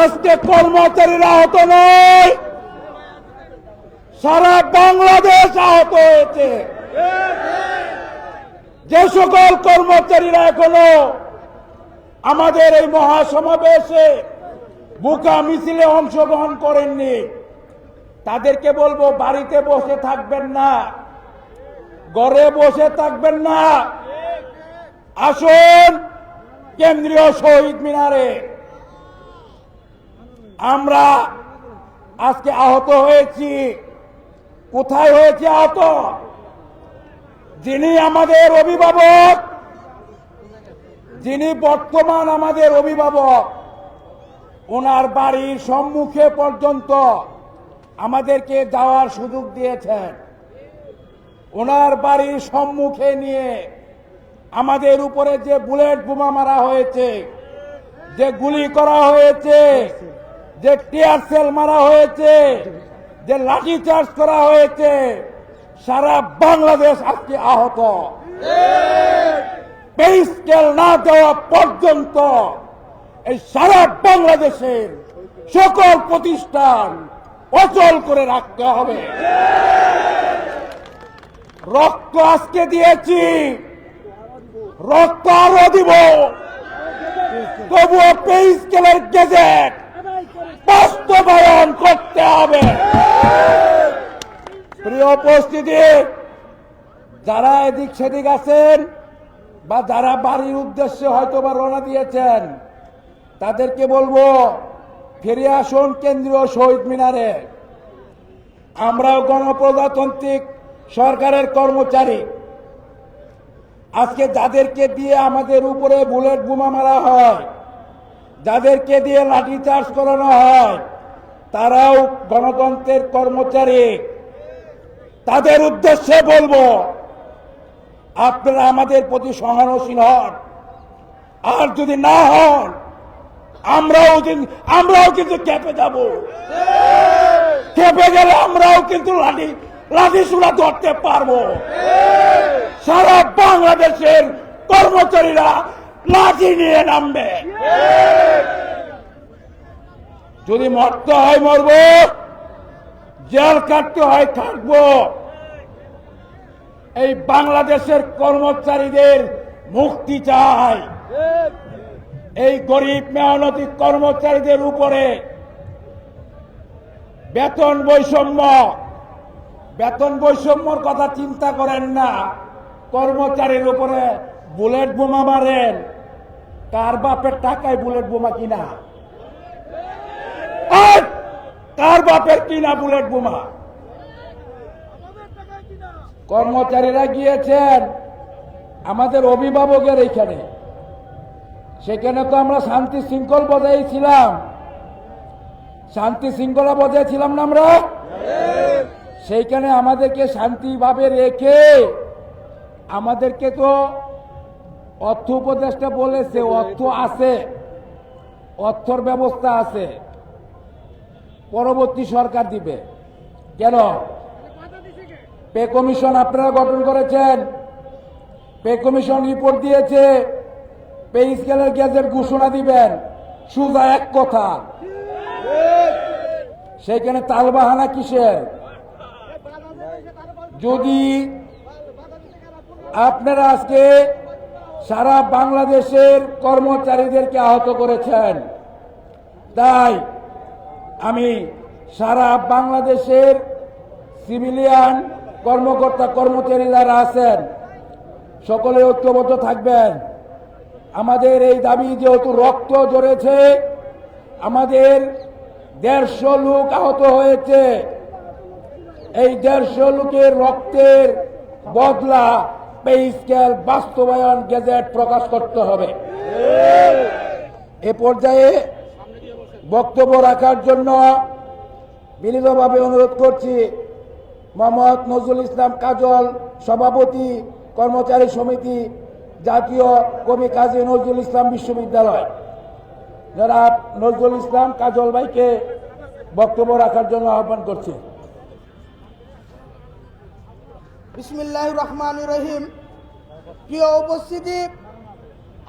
আজকে কর্মচারীরা আহত নয়। সারা বাংলাদেশ আহত হয়েছে। যে সকল কর্মচারীরা এখনও আমাদের এই মহাসমাবেশে বুকা মিছিলে অংশগ্রহণ করেননি, তাদেরকে বলব বাড়িতে বসে থাকবেন না, ঘরে বসে থাকবেন না। আসুন, কেন্দ্রীয় শহীদ মিনারে। আমরা আজকে আহত হয়েছি। কোথায় হয়েছে আহত? যিনি আমাদের অভিভাবক, যিনি বর্তমান আমাদের অভিভাবক, ওনার বাড়ির সম্মুখে পর্যন্ত আমাদেরকে যাওয়ার সুযোগ দিয়েছেন। ওনার বাড়ির সম্মুখে নিয়ে আমাদের উপরে যে বুলেট বোমা মারা হয়েছে, যে গুলি করা হয়েছে যে টিয়ার সেল মারা হয়েছে, যে লাঠি চার্জ করা হয়েছে, সারা বাংলাদেশ আজকে আহত। না দেওয়া পর্যন্ত এই সারা বাংলাদেশের সকল প্রতিষ্ঠান অচল করে রাখতে হবে। রক্ত আজকে দিয়েছি, রক্ত আরও দিব। তবুও পে স্কেলের গেজেট বাস্তবায়ন করতে হবে। প্রিয় উপস্থিতি, যারা এদিক সেদিক আছেন বা যারা বাড়ির উদ্দেশ্যে হয়তো বা রওনা দিয়েছেন, তাদেরকে বলব, ফিরে আসুন কেন্দ্রীয় শহীদ মিনারে। আমরাও গণপ্রজাতান্ত্রিক সরকারের কর্মচারী। আজকে যাদেরকে দিয়ে আমাদের উপরে বুলেট বোমা মারা হয় যাদেরকে দিয়ে লাঠি চার্জ করানো হয়, তারাও গণতন্ত্রের কর্মচারী। তাদের উদ্দেশ্যে বলব, আপনারা আমাদের প্রতি সহানুশীল হন। আর যদি না হন, আমরাও আমরাও কিন্তু কেঁপে যাব। কেঁপে গেলে আমরাও কিন্তু লাঠি লাঠি সুরা ধরতে পারব। সারা বাংলাদেশের কর্মচারীরা লাঠি নিয়ে নামবে। যদি মরতে হয় মরব, জেল কাটতে হয় কাটবো। এই বাংলাদেশের কর্মচারীদের মুক্তি চাই। এই গরিব মেহনতি কর্মচারীদের উপরে বেতন বৈষম্য, বেতন বৈষম্যর কথা চিন্তা করেন না। কর্মচারীর উপরে বুলেট বোমা মারেন। কার বাপের টাকায় বুলেট বোমা কিনা? আর কার বাপের কিনা বুলেট বোমা? কর্মচারীরা গিয়েছেন আমাদের অভিভাবকের এইখানে। সেখানে তো আমরা শান্তি শৃঙ্খল বজায়ছিলাম শান্তি শৃঙ্খলা বজায় ছিলাম না আমরা? সেইখানে আমাদেরকে শান্তিভাবে রেখে আমাদেরকে তো অর্থ উপদেষ্টা বলেছে, অর্থ আছে, অর্থর ব্যবস্থা আছে। পরবর্তী সরকার দিবে। কেন? পে কমিশন আপনারা গঠন করেছেন। পে কমিশন রিপোর্ট দিয়েছে। পে স্কেলের গ্যাজেট ঘোষণা দিবেন। সুজা এক কথা। সেখানে তালবাহানা কিসের? যদি আপনারা আজকে সারা বাংলাদেশের কর্মচারীদেরকে আহত করেছেন, তাই আমি সারা বাংলাদেশের সিভিলিয়ান কর্মকর্তা, কর্মচারী যারা আছেন, সকলে ঐক্যবদ্ধ থাকবেন। আমাদের এই দাবি যেহেতু রক্ত জড়েছে আমাদের দেড়শো লোক আহত হয়েছে। এই দেড়শো লোকের রক্তের বদলা পে স্কেল বাস্তবায়ন গেজেট প্রকাশ করতে হবে। এ পর্যায়ে বক্তব্য রাখার জন্য বিনীতভাবে অনুরোধ করছি, মোহাম্মদ নজরুল ইসলাম কাজল, সভাপতি, কর্মচারী সমিতি, জাতীয় কবি কাজী নজরুল ইসলাম বিশ্ববিদ্যালয়। যারা নজরুল ইসলাম কাজল ভাইকে বক্তব্য রাখার জন্য আহ্বান করছি। বিসমিল্লাহ রহমান রহিম। প্রিয় উপস্থিতি,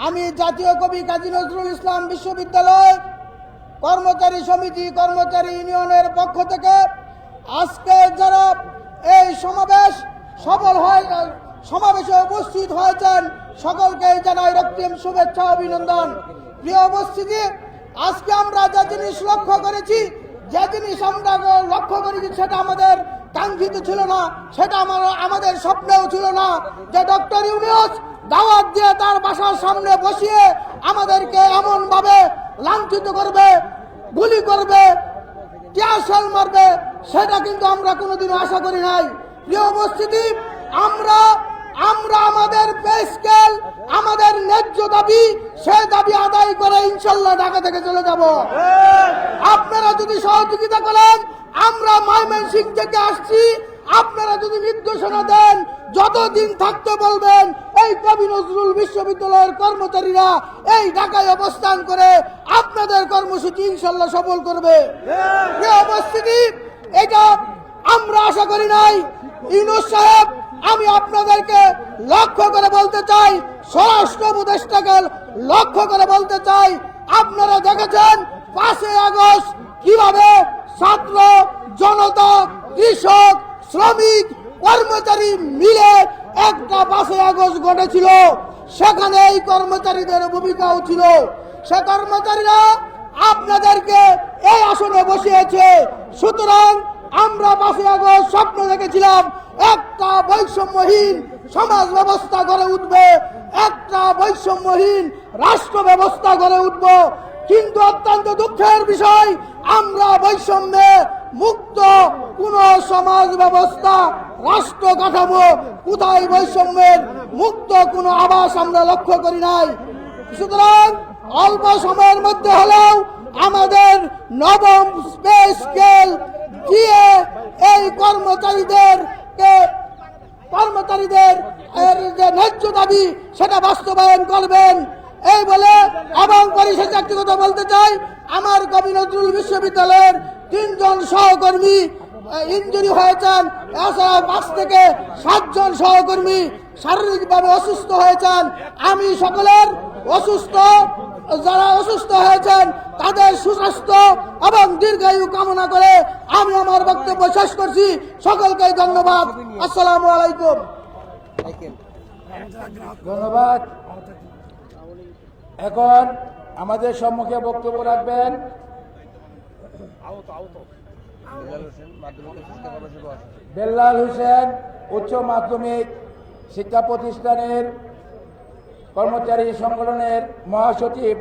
আমি জাতীয় কবি কাজী নজরুল ইসলাম বিশ্ববিদ্যালয় কর্মচারী সমিতি, কর্মচারী ইউনিয়নের পক্ষ থেকে আজকে যারা এই সমাবেশ সফল হয়, সমাবেশে উপস্থিত হয়েছেন, সকলকে জানাই রক্তিম শুভেচ্ছা, অভিনন্দন। প্রিয় উপস্থিতি, আজকে আমরা যে জিনিস লক্ষ্য করেছি, যে জিনিস আমরা লক্ষ্য করেছি সেটা আমাদের কাঙ্ক্ষিত ছিল না, সেটা আমার, আমাদের স্বপ্নেও ছিল না যে ডক্টর ইউনিয়স দাওয়াত দিয়ে তার বাসার সামনে বসিয়ে আমাদেরকে এমন ভাবে লাঞ্ছিত করবে, গুলি করবে টিয়াশাল মারবে, সেটা কিন্তু আমরা কোনোদিনও আশা করি নাই। প্রিয় উপস্থিতি, আমরা আমরা আমাদের পে আমাদের ন্যায্য দাবি সে দাবি আদায় করে ইনশাল্লাহ ঢাকা থেকে চলে যাব। আপনারা যদি সহযোগিতা করেন, আমরা ময়মনসিং থেকে আসছি, আপনারা যদি নির্দেশনা দেন, যতদিন থাকতে বলবেন, এই কবি নজরুল বিশ্ববিদ্যালয়ের কর্মচারীরা এই ঢাকায় অবস্থান করে আপনাদের কর্মসূচি ইনশাল্লাহ সফল করবে। এটা আমরা আশা করি নাই। ইউনুস সাহেব আমি আপনাদেরকে লক্ষ্য করে বলতে চাই স্বরাষ্ট্র উপদেষ্টাকে লক্ষ্য করে বলতে চাই আপনারা দেখেছেন পাঁচই আগস্ট কীভাবে ছাত্র জনতা কৃষক শ্রমিক কর্মচারী মিলে একটা পাঁচই আগস্ট ঘটেছিল। সেখানে এই কর্মচারীদের ভূমিকাও ছিল। সে কর্মচারীরা আপনাদেরকে এই আসনে বসিয়েছে। সুতরাং আমরা পাঁচই আগস্ট স্বপ্ন দেখেছিলাম, একটা বৈষম্যহীন সমাজ ব্যবস্থা গড়ে উঠবে, একটা বৈষম্যহীন রাষ্ট্র ব্যবস্থা গড়ে উঠব। কিন্তু অত্যন্ত দুঃখের বিষয়, আমরা বৈষম্যে মুক্ত কোন সমাজ ব্যবস্থা, রাষ্ট্র কাঠামো কোথায় বৈষম্যের মুক্ত কোনো আবাস আমরা লক্ষ্য করি নাই। সুতরাং অল্প সময়ের মধ্যে হলেও আমাদের নবম স্পেস স্কেল দিয়ে এই কর্মচারীদেরকে, কর্মচারীদের যে ন্যায্য দাবি, সেটা বাস্তবায়ন করবেন। এই বলে এবং পরিশেষে একটি কথা বলতে চাই। আমার কবি নজরুল বিশ্ববিদ্যালয়ের তিনজন সহকর্মী ইঞ্জুরি হয়েছেন, এছাড়াও পাঁচ থেকে সাতজন সহকর্মী। শারীরিকভাবে অসুস্থ হয়েছেন। আমি সকলের অসুস্থ, যারা অসুস্থ হয়েছেন, তাদের সুস্বাস্থ্য এবং দীর্ঘায়ু কামনা করে আমি আমার বক্তব্য শেষ করছি। সকলকে ধন্যবাদ। আসসালামু আলাইকুম। ধন্যবাদ। এখন আমাদের সম্মুখে বক্তব্য রাখবেন। বেল্লাল হোসেন, উচ্চ মাধ্যমিক শিক্ষা প্রতিষ্ঠানের কর্মচারী সংগঠনের মহাসচিব